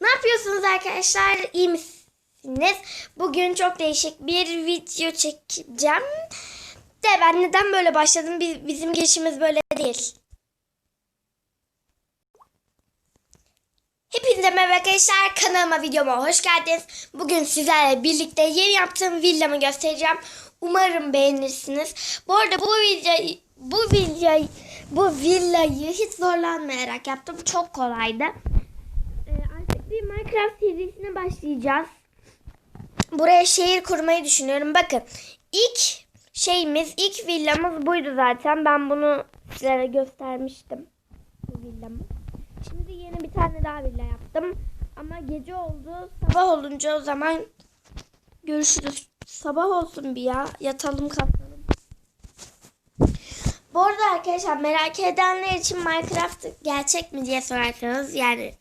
Ne yapıyorsunuz arkadaşlar? İyi misiniz? Bugün çok değişik bir video çekeceğim. De ben neden böyle başladım? Biz- Bizim girişimiz böyle değil. Hepinize merhaba arkadaşlar. Kanalıma videoma hoş geldiniz. Bugün sizlerle birlikte yeni yaptığım villamı göstereceğim. Umarım beğenirsiniz. Bu arada bu videoyu bu videoyu bu villayı hiç zorlanmayarak yaptım. Çok kolaydı. Bir Minecraft serisine başlayacağız. Buraya şehir kurmayı düşünüyorum. Bakın ilk şeyimiz, ilk villamız buydu zaten. Ben bunu sizlere göstermiştim. Bu villamı. Şimdi yeni bir tane daha villa yaptım. Ama gece oldu. Sabah olunca o zaman görüşürüz. Sabah olsun bir ya. Yatalım kalkalım. Bu arada arkadaşlar merak edenler için Minecraft gerçek mi diye sorarsanız yani.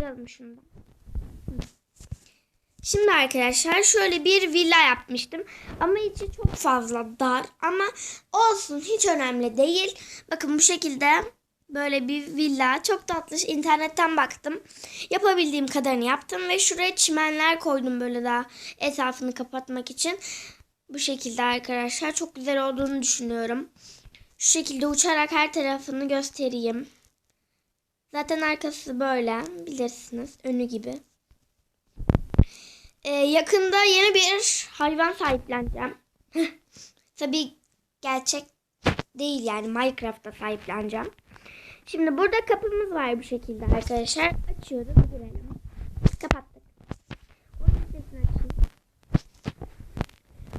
Kıralım şunu. Şimdi arkadaşlar şöyle bir villa yapmıştım. Ama içi çok fazla dar. Ama olsun hiç önemli değil. Bakın bu şekilde böyle bir villa. Çok tatlı. İnternetten baktım. Yapabildiğim kadarını yaptım. Ve şuraya çimenler koydum böyle daha etrafını kapatmak için. Bu şekilde arkadaşlar. Çok güzel olduğunu düşünüyorum. Şu şekilde uçarak her tarafını göstereyim. Zaten arkası böyle bilirsiniz. Önü gibi. Ee, yakında yeni bir hayvan sahipleneceğim. Tabii gerçek değil yani Minecraft'ta sahipleneceğim. Şimdi burada kapımız var bu şekilde arkadaşlar. Açıyoruz. Girelim. Kapattık. Onun sesini açayım.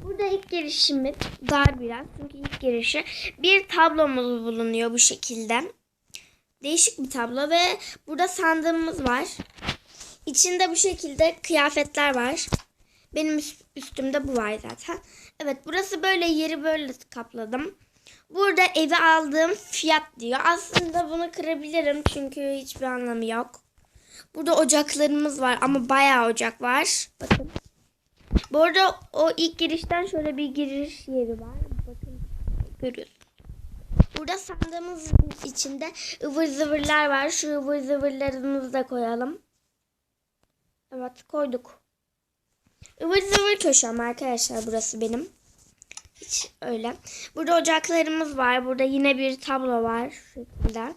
Burada ilk girişimiz dar biraz. Çünkü ilk girişi bir tablomuz bulunuyor bu şekilde. Değişik bir tablo ve burada sandığımız var. İçinde bu şekilde kıyafetler var. Benim üst- üstümde bu var zaten. Evet burası böyle yeri böyle kapladım. Burada eve aldığım fiyat diyor. Aslında bunu kırabilirim çünkü hiçbir anlamı yok. Burada ocaklarımız var ama bayağı ocak var. Bakın. Bu arada o ilk girişten şöyle bir giriş yeri var. Bakın görüyorsunuz. Burada sandığımız içinde ıvır zıvırlar var. Şu ıvır zıvırlarımızı da koyalım. Evet koyduk. Ivır zıvır köşem arkadaşlar burası benim. Hiç öyle. Burada ocaklarımız var. Burada yine bir tablo var. Şu şekilde.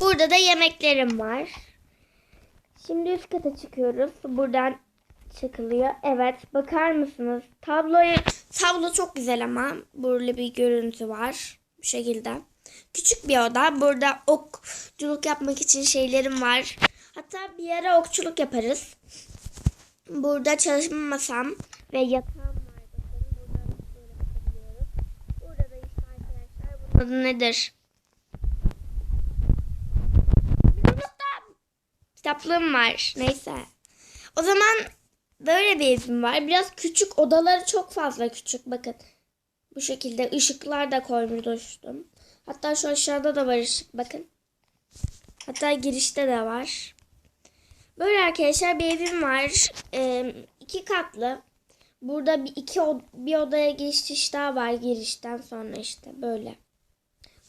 Burada da yemeklerim var. Şimdi üst kata çıkıyoruz. Buradan çıkılıyor. Evet bakar mısınız? Tabloyu, tablo çok güzel ama. Böyle bir görüntü var. Bu şekilde. Küçük bir oda. Burada okçuluk yapmak için şeylerim var. Hatta bir ara okçuluk yaparız. Burada çalışma masam ve yatağım var. Burada da işte arkadaşlar bunun adı nedir? Kitaplığım var. Neyse. O zaman böyle bir evim var. Biraz küçük. Odaları çok fazla küçük. Bakın. Bu şekilde ışıklar da koymuştum. Hatta şu aşağıda da var ışık. Bakın. Hatta girişte de var. Böyle arkadaşlar bir evim var. Ee, iki katlı. Burada bir iki bir odaya geçiş daha var girişten sonra işte böyle.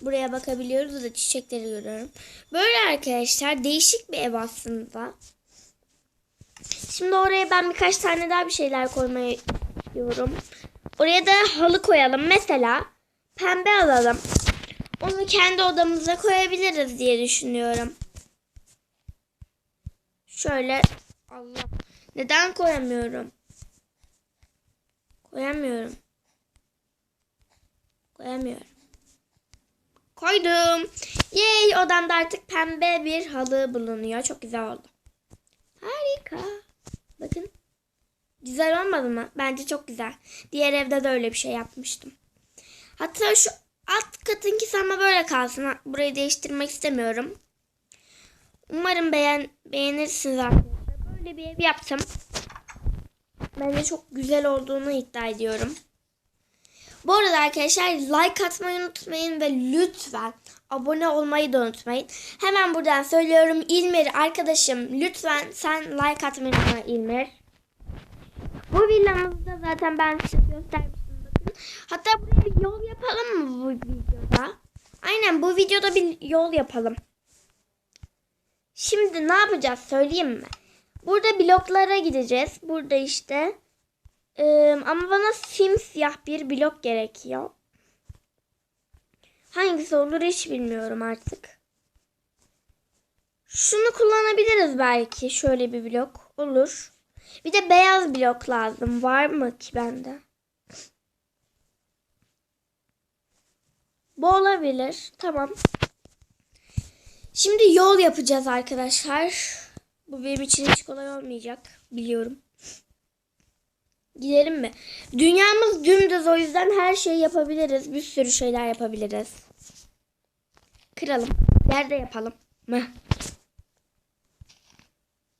Buraya bakabiliyoruz da çiçekleri görüyorum. Böyle arkadaşlar değişik bir ev aslında. Şimdi oraya ben birkaç tane daha bir şeyler koymayı istiyorum. Oraya da halı koyalım. Mesela pembe alalım. Onu kendi odamıza koyabiliriz diye düşünüyorum. Şöyle Allah. Neden koyamıyorum? Koyamıyorum. Koyamıyorum. Koydum. Yay odamda artık pembe bir halı bulunuyor. Çok güzel oldu. Harika. Bakın. Güzel olmadı mı? Bence çok güzel. Diğer evde de öyle bir şey yapmıştım. Hatta şu alt katınkisi ama böyle kalsın. Burayı değiştirmek istemiyorum. Umarım beğen beğenirsiniz arkadaşlar. Böyle bir ev yaptım. Bence çok güzel olduğunu iddia ediyorum. Bu arada arkadaşlar like atmayı unutmayın ve lütfen abone olmayı da unutmayın. Hemen buradan söylüyorum İlmer arkadaşım lütfen sen like atmayı unutma İlmer. Bu villamızda zaten ben size bakın. Hatta buraya bir yol yapalım mı bu videoda? Aynen bu videoda bir yol yapalım. Şimdi ne yapacağız söyleyeyim mi? Burada bloklara gideceğiz. Burada işte. Ee, ama bana simsiyah bir blok gerekiyor. Hangisi olur hiç bilmiyorum artık. Şunu kullanabiliriz belki. Şöyle bir blok olur. Bir de beyaz blok lazım. Var mı ki bende? Bu olabilir. Tamam. Şimdi yol yapacağız arkadaşlar. Bu benim için hiç kolay olmayacak. Biliyorum. Gidelim mi? Dünyamız dümdüz o yüzden her şeyi yapabiliriz. Bir sürü şeyler yapabiliriz. Kıralım. Yerde yapalım. Mı?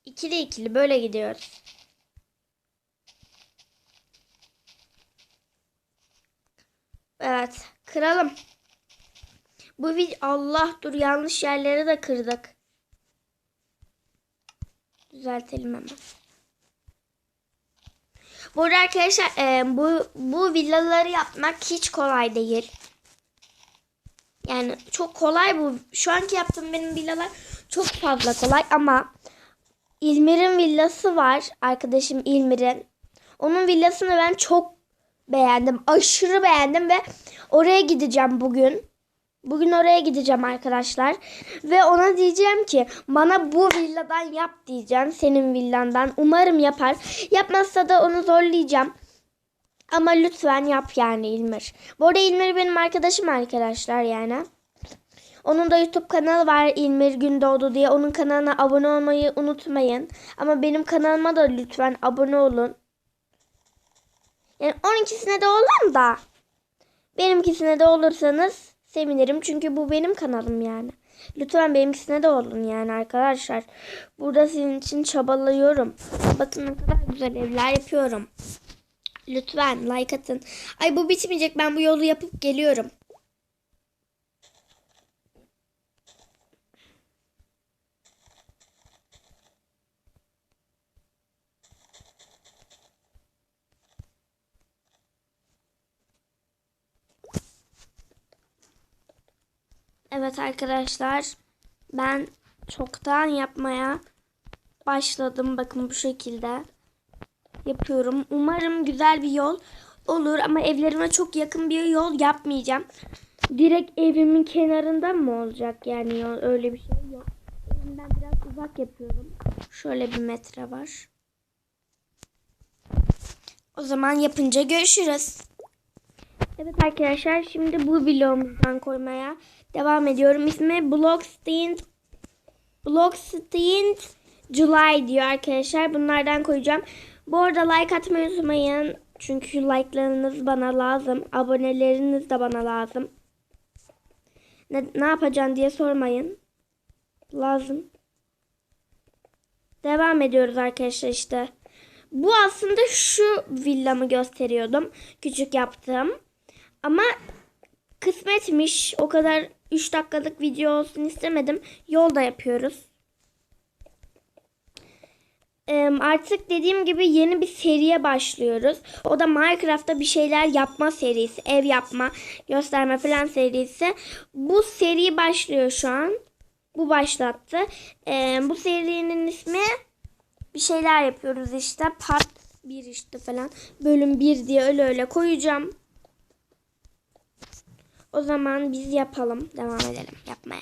İkili ikili böyle gidiyoruz. Evet. Kıralım. Bu video Allah dur yanlış yerleri de kırdık. Düzeltelim hemen. Bu arada arkadaşlar e, bu bu villaları yapmak hiç kolay değil. Yani çok kolay bu. Şu anki yaptığım benim villalar çok fazla kolay ama İlmir'in villası var. Arkadaşım İlmir'in. Onun villasını ben çok beğendim. Aşırı beğendim ve oraya gideceğim bugün. Bugün oraya gideceğim arkadaşlar. Ve ona diyeceğim ki bana bu villadan yap diyeceğim. Senin villandan. Umarım yapar. Yapmazsa da onu zorlayacağım. Ama lütfen yap yani İlmir. Bu arada İlmir benim arkadaşım arkadaşlar yani. Onun da YouTube kanalı var İlmir Gündoğdu diye. Onun kanalına abone olmayı unutmayın. Ama benim kanalıma da lütfen abone olun. Yani 12'sine de olun da. Benimkisine de olursanız sevinirim. Çünkü bu benim kanalım yani. Lütfen benimkisine de olun yani arkadaşlar. Burada sizin için çabalıyorum. Bakın ne kadar güzel evler yapıyorum. Lütfen like atın. Ay bu bitmeyecek. Ben bu yolu yapıp geliyorum. Evet arkadaşlar. Ben çoktan yapmaya başladım. Bakın bu şekilde yapıyorum. Umarım güzel bir yol olur ama evlerime çok yakın bir yol yapmayacağım. Direkt evimin kenarından mı olacak yani yol öyle bir şey yok. Evimden biraz uzak yapıyorum. Şöyle bir metre var. O zaman yapınca görüşürüz. Evet arkadaşlar şimdi bu vlogumuzdan koymaya devam ediyorum. İsmi Blockstint Blockstint July diyor arkadaşlar. Bunlardan koyacağım. Bu arada like atmayı unutmayın. Çünkü like'larınız bana lazım. Aboneleriniz de bana lazım. Ne, ne yapacaksın diye sormayın. Lazım. Devam ediyoruz arkadaşlar işte. Bu aslında şu villamı gösteriyordum. Küçük yaptığım. Ama kısmetmiş. O kadar 3 dakikalık video olsun istemedim. Yolda yapıyoruz. Artık dediğim gibi yeni bir seriye başlıyoruz. O da Minecraft'ta bir şeyler yapma serisi. Ev yapma, gösterme falan serisi. Bu seri başlıyor şu an. Bu başlattı. Bu serinin ismi bir şeyler yapıyoruz işte. Part 1 işte falan. Bölüm 1 diye öyle öyle koyacağım. O zaman biz yapalım. Devam edelim yapmaya.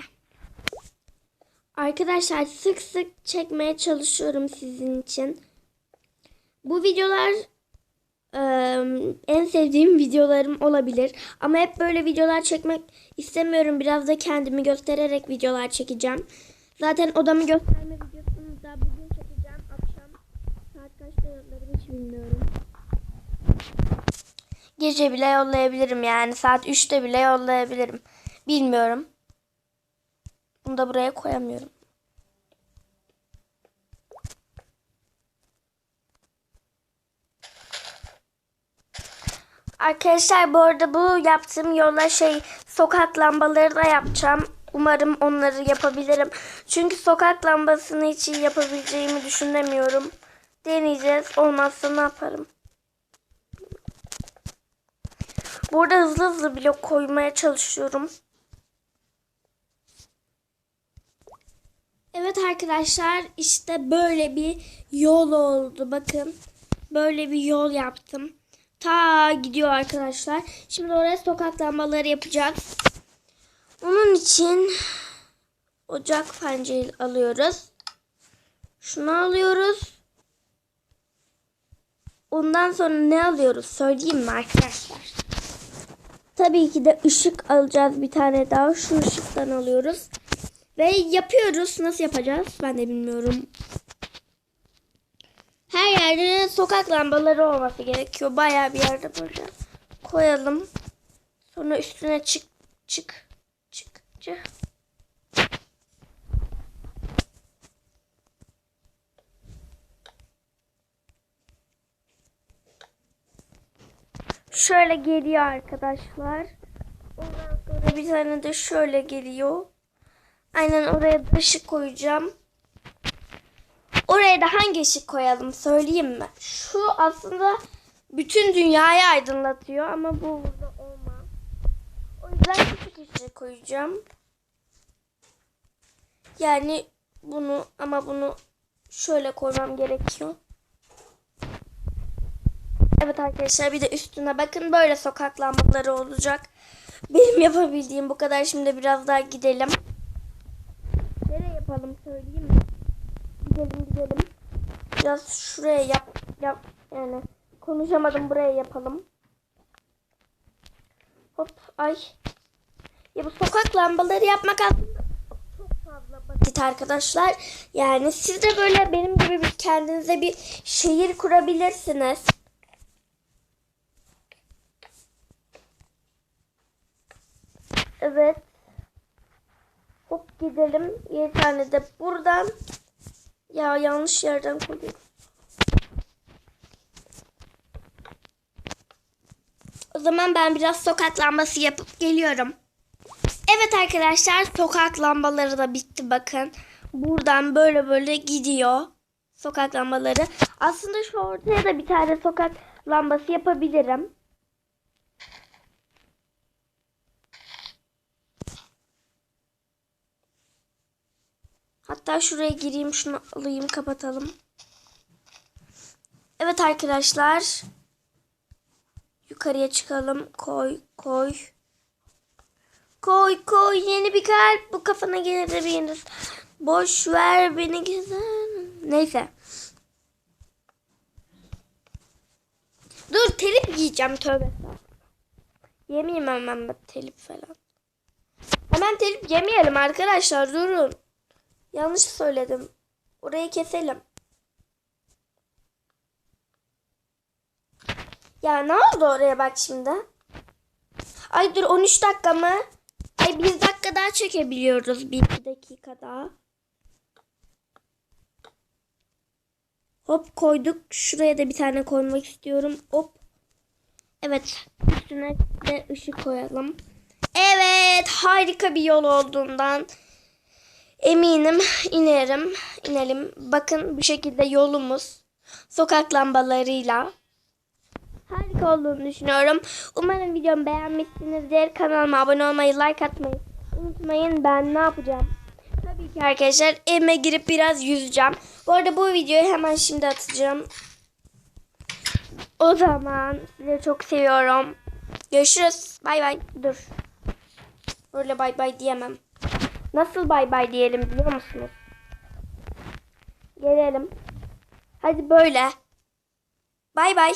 Arkadaşlar sık sık çekmeye çalışıyorum sizin için. Bu videolar ıı, en sevdiğim videolarım olabilir. Ama hep böyle videolar çekmek istemiyorum. Biraz da kendimi göstererek videolar çekeceğim. Zaten odamı gösterme videosunu da bugün çekeceğim. Akşam saat kaçta yollarım hiç bilmiyorum. Gece bile yollayabilirim yani. Saat 3'te bile yollayabilirim. Bilmiyorum. Bunu da buraya koyamıyorum. Arkadaşlar bu arada bu yaptığım yola şey sokak lambaları da yapacağım. Umarım onları yapabilirim. Çünkü sokak lambasını hiç yapabileceğimi düşünemiyorum. Deneyeceğiz. Olmazsa ne yaparım? Burada hızlı hızlı blok koymaya çalışıyorum. Evet arkadaşlar işte böyle bir yol oldu. Bakın böyle bir yol yaptım. Ta gidiyor arkadaşlar. Şimdi oraya sokak lambaları yapacağız. Onun için ocak pancarı alıyoruz. Şunu alıyoruz. Ondan sonra ne alıyoruz söyleyeyim mi arkadaşlar? Tabii ki de ışık alacağız bir tane daha. Şu ışıktan alıyoruz. Ve yapıyoruz. Nasıl yapacağız? Ben de bilmiyorum. Her yerde sokak lambaları olması gerekiyor. Bayağı bir yerde böyle koyalım. Sonra üstüne çık çık çık çık. Şöyle geliyor arkadaşlar. Ondan sonra bir tane de şöyle geliyor. Aynen oraya da ışık koyacağım. Oraya da hangi ışık koyalım söyleyeyim mi? Şu aslında bütün dünyayı aydınlatıyor ama bu burada olmaz. O yüzden küçük ışık koyacağım. Yani bunu ama bunu şöyle koymam gerekiyor. Evet arkadaşlar bir de üstüne bakın böyle sokak lambaları olacak. Benim yapabildiğim bu kadar. Şimdi biraz daha gidelim. Nereye yapalım söyleyeyim mi? Gidelim gidelim. Biraz şuraya yap, yap yani konuşamadım buraya yapalım. Hop ay. Ya bu sokak lambaları yapmak aslında çok fazla basit arkadaşlar. Yani siz de böyle benim gibi bir kendinize bir şehir kurabilirsiniz. Evet. Hop gidelim. Bir tane de buradan. Ya yanlış yerden koyuyorum. O zaman ben biraz sokak lambası yapıp geliyorum. Evet arkadaşlar sokak lambaları da bitti bakın. Buradan böyle böyle gidiyor. Sokak lambaları. Aslında şu ortaya da bir tane sokak lambası yapabilirim. Hatta şuraya gireyim şunu alayım kapatalım. Evet arkadaşlar. Yukarıya çıkalım. Koy koy. Koy koy yeni bir kalp bu kafana gelir. Boş ver beni güzel. Neyse. Dur telip giyeceğim tövbe. Yemeyeyim hemen telip falan. Hemen telip yemeyelim arkadaşlar durun. Yanlış söyledim. Orayı keselim. Ya ne oldu oraya bak şimdi? Ay dur 13 dakika mı? Ay bir dakika daha çekebiliyoruz. Bir, bir dakika daha. Hop koyduk. Şuraya da bir tane koymak istiyorum. Hop. Evet. Üstüne de ışık koyalım. Evet. Harika bir yol olduğundan eminim inerim. inelim. Bakın bu şekilde yolumuz. Sokak lambalarıyla. Harika olduğunu düşünüyorum. Umarım videomu beğenmişsinizdir. Kanalıma abone olmayı, like atmayı unutmayın. Ben ne yapacağım? Tabii ki arkadaşlar evime girip biraz yüzeceğim. Bu arada bu videoyu hemen şimdi atacağım. O zaman sizi çok seviyorum. Görüşürüz. Bay bay. Dur. Böyle bay bay diyemem. Nasıl bay bay diyelim biliyor musunuz? Gelelim. Hadi böyle. Bay bay.